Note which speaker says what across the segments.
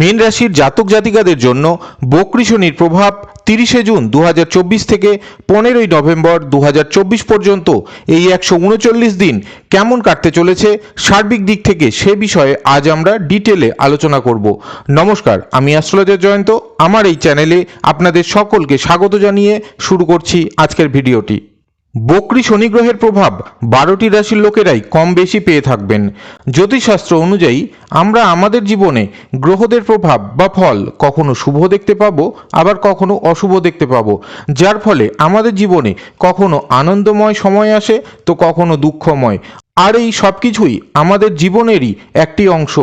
Speaker 1: মীন রাশির জাতক জাতিকাদের জন্য বকরি শনির প্রভাব তিরিশে জুন দু হাজার চব্বিশ থেকে পনেরোই নভেম্বর দু হাজার চব্বিশ পর্যন্ত। এই একশো উনচল্লিশ দিন কেমন কাটতে চলেছে সার্বিক দিক থেকে সে বিষয়ে আজ আমরা ডিটেলে আলোচনা করব। নমস্কার, আমি অ্যাস্ট্রোলজার জয়ন্ত। আমার এই চ্যানেলে আপনাদের সকলকে স্বাগত জানিয়ে শুরু করছি আজকের ভিডিওটি। বকরি শনি গ্রহের প্রভাব বারোটি রাশির লোকেরাই কম বেশি পেয়ে থাকবেন। জ্যোতিষশাস্ত্র অনুযায়ী, আমরা আমাদের জীবনে গ্রহদের প্রভাব বা ফল কখনো শুভ দেখতে পাবো, আবার কখনো অশুভ দেখতে পাবো। যার ফলে আমাদের জীবনে কখনো আনন্দময় সময় আসে, তো কখনো দুঃখময়। আর এই সব কিছুই আমাদের জীবনেরই একটি অংশ।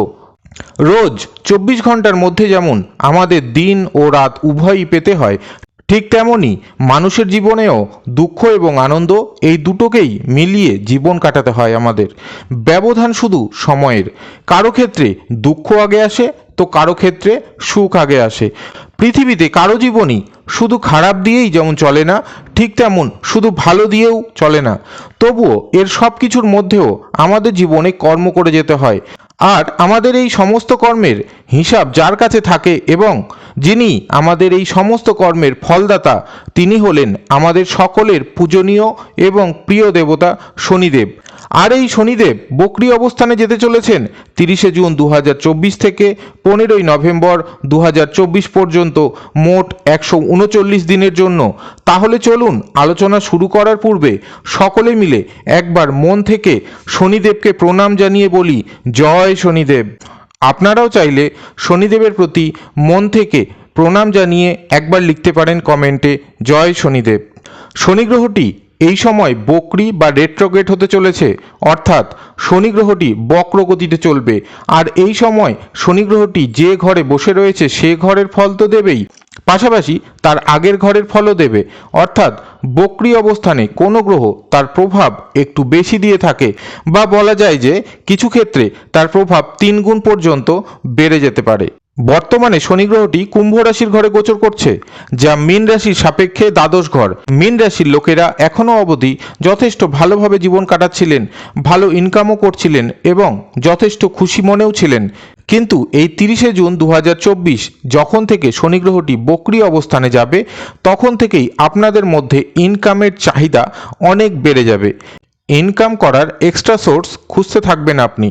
Speaker 1: রোজ চব্বিশ ঘণ্টার মধ্যে যেমন আমাদের দিন ও রাত উভয়ই পেতে হয় ঠিক তেমনই মানুষের জীবনেও দুঃখ এবং আনন্দ এই দুটোকেই মিলিয়ে জীবন কাটাতে হয় আমাদের। ব্যবধান শুধু সময়ের। কারও ক্ষেত্রে দুঃখ আগে আসে, তো কারও ক্ষেত্রে সুখ আগে আসে। পৃথিবীতে কারও জীবনই শুধু খারাপ দিয়েই যেমন চলে না, ঠিক তেমন শুধু ভালো দিয়েও চলে না। তবুও এর সব কিছুর মধ্যেও আমাদের জীবনে কর্ম করে যেতে হয়। আর আমাদের এই সমস্ত কর্মের হিসাব যার কাছে থাকে এবং যিনি আমাদের এই সমস্ত কর্মের ফলদাতা, তিনি হলেন আমাদের সকলের পূজনীয় এবং প্রিয় দেবতা শনিদেব। আর এই শনিদেব বকরি অবস্থানে যেতে চলেছেন তিরিশে জুন দু হাজার চব্বিশ থেকে পনেরোই নভেম্বর দু হাজার চব্বিশ পর্যন্ত মোট একশো উনচল্লিশ দিনের জন্য। তাহলে চলুন আলোচনা শুরু করার পূর্বে সকলে মিলে একবার মন থেকে শনিদেবকে প্রণাম জানিয়ে বলি, জয় শনিদেব। আপনারাও চাইলে শনিদেবের প্রতি মন থেকে প্রণাম জানিয়ে একবার লিখতে পারেন কমেন্টে, জয় শনিদেব। শনি গ্রহটি এই সময় বকরি বা রেট্রোগেট হতে চলেছে, অর্থাৎ শনি গ্রহটি বক্র গতিতে চলবে। আর এই সময় শনি গ্রহটি যে ঘরে বসে রয়েছে, সে ঘরের ফল তো দেবেই। পাশাপাশি তার আগের ঘরের ফলও দেবে। অর্থাৎ বক্রি অবস্থানে কোনো গ্রহ তার প্রভাব একটু বেশি দিয়ে থাকে বা বলা যায় যে কিছু ক্ষেত্রে তার প্রভাব তিন গুণ পর্যন্ত বেড়ে যেতে পারে। বর্তমানে শনি গ্রহটি কুম্ভ রাশির ঘরে গোচর করছে, যা মীন রাশির সাপেক্ষে দ্বাদশ ঘর। মীন রাশির লোকেরা এখনও অবধি যথেষ্ট ভালোভাবে জীবন কাটাচ্ছিলেন, ভালো ইনকামও করছিলেন এবং যথেষ্ট খুশি মনেও ছিলেন। কিন্তু এই তিরিশে জুন দু হাজার চব্বিশ, যখন থেকে শনি গ্রহটি বক্রি অবস্থানে যাবে, তখন থেকেই আপনাদের মধ্যে ইনকামের চাহিদা অনেক বেড়ে যাবে। ইনকাম করার এক্সট্রা সোর্স খুঁজতে থাকবেন আপনি।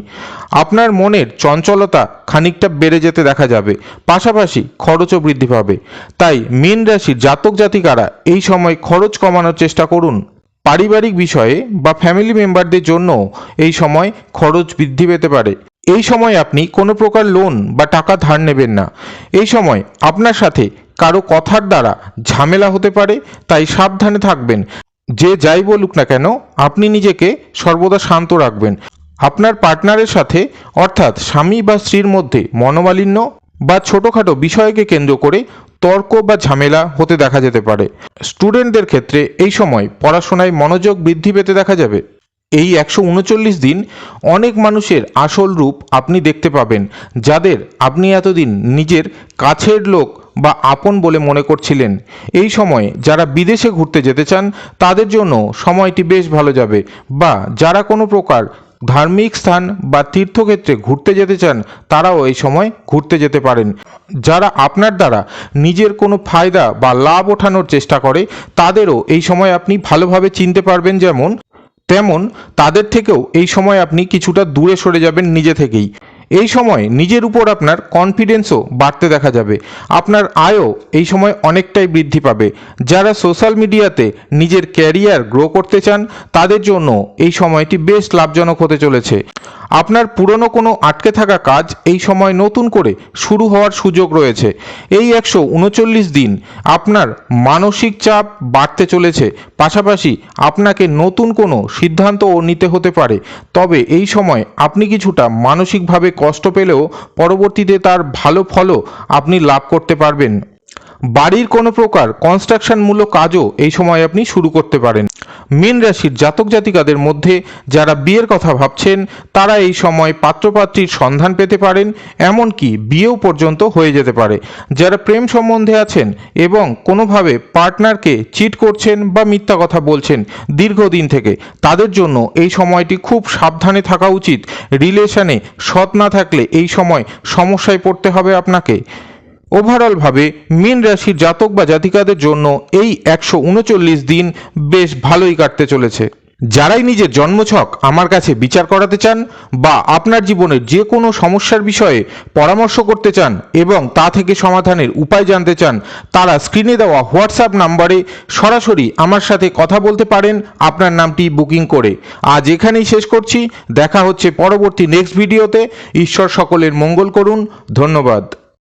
Speaker 1: আপনার মনের চঞ্চলতা খানিকটা বেড়ে যেতে দেখা যাবে, পাশাপাশি খরচও বৃদ্ধি পাবে। তাই মীন রাশির জাতক জাতিকারা এই সময় খরচ কমানোর চেষ্টা করুন। পারিবারিক বিষয়ে বা ফ্যামিলি মেম্বারদের জন্য এই সময় খরচ বৃদ্ধি পেতে পারে। এই সময় আপনি কোনো প্রকার লোন বা টাকা ধার নেবেন না। এই সময় আপনার সাথে কারও কথার দ্বারা ঝামেলা হতে পারে, তাই সাবধানে থাকবেন। যে যাই বলুক না কেন, আপনি নিজেকে সর্বদা শান্ত রাখবেন। আপনার পার্টনারের সাথে, অর্থাৎ স্বামী বা স্ত্রীর মধ্যে মনোমালিন্য বা ছোটোখাটো বিষয়কে কেন্দ্র করে তর্ক বা ঝামেলা হতে দেখা যেতে পারে। স্টুডেন্টদের ক্ষেত্রে এই সময় পড়াশোনায় মনোযোগ বৃদ্ধি পেতে দেখা যাবে। এই একশো উনচল্লিশ দিন অনেক মানুষের আসল রূপ আপনি দেখতে পাবেন, যাদের আপনি এতদিন নিজের কাছের লোক বা আপন বলে মনে করছিলেন। এই সময়ে যারা বিদেশে ঘুরতে যেতে চান, তাদের জন্য সময়টি বেশ ভালো যাবে। বা যারা কোনো প্রকার ধার্মিক স্থান বা তীর্থক্ষেত্রে ঘুরতে যেতে চান, তারাও এই সময় ঘুরতে যেতে পারেন। যারা আপনার দ্বারা নিজের কোনো ফায়দা বা লাভ ওঠানোর চেষ্টা করে, তাদেরও এই সময় আপনি ভালোভাবে চিনতে পারবেন যেমন, তেমন তাদের থেকেও এই সময় আপনি কিছুটা দূরে সরে যাবেন নিজে থেকেই। এই সময় নিজের উপর আপনার কনফিডেন্সও বাড়তে দেখা যাবে। আপনার আয়ও এই সময় অনেকটাই বৃদ্ধি পাবে। যারা সোশ্যাল মিডিয়াতে নিজের ক্যারিয়ার গ্রো করতে চান, তাদের জন্য এই সময়টি বেশ লাভজনক হতে চলেছে। আপনার পুরনো কোনো আটকে থাকা কাজ এই সময় নতুন করে শুরু হওয়ার সুযোগ রয়েছে। এই একশো উনচল্লিশ দিন আপনার মানসিক চাপ বাড়তে চলেছে। পাশাপাশি আপনাকে নতুন কোনো সিদ্ধান্তও নিতে হতে পারে। তবে এই সময় আপনি কিছুটা মানসিকভাবে কষ্ট পেলেও পরবর্তীতে তার ভালো ফলও আপনি লাভ করতে পারবেন। বাড়ির কোনো প্রকার কনস্ট্রাকশনমূলক কাজও এই সময় আপনি শুরু করতে পারেন। মীন রাশির জাতক জাতিকাদের মধ্যে যারা বিয়ের কথা ভাবছেন, তারা এই সময় পাত্রপাত্রীর সন্ধান পেতে পারেন, এমনকি বিয়েও পর্যন্ত হয়ে যেতে পারে। যারা প্রেম সম্বন্ধে আছেন এবং কোনোভাবে পার্টনারকে চিট করছেন বা মিথ্যা কথা বলছেন দীর্ঘদিন থেকে, তাদের জন্য এই সময়টি খুব সাবধানে থাকা উচিত। রিলেশনে সৎ না থাকলে এই সময় সমস্যায় পড়তে হবে আপনাকে। ওভারঅলভাবে মীন রাশির জাতক বা জাতিকাদের জন্য এই একশো উনচল্লিশ দিন বেশ ভালোই কাটতে চলেছে। যারাই নিজের জন্মছক আমার কাছে বিচার করাতে চান বা আপনার জীবনের যে কোনো সমস্যার বিষয়ে পরামর্শ করতে চান এবং তা থেকে সমাধানের উপায় জানতে চান, তারা স্ক্রিনে দেওয়া হোয়াটসঅ্যাপ নাম্বারে সরাসরি আমার সাথে কথা বলতে পারেন। আপনার নামটি বুকিং করে। আজ এখানেই শেষ করছি। দেখা হচ্ছে পরবর্তী নেক্সট ভিডিওতে ঈশ্বর সকলের মঙ্গল করুন। ধন্যবাদ।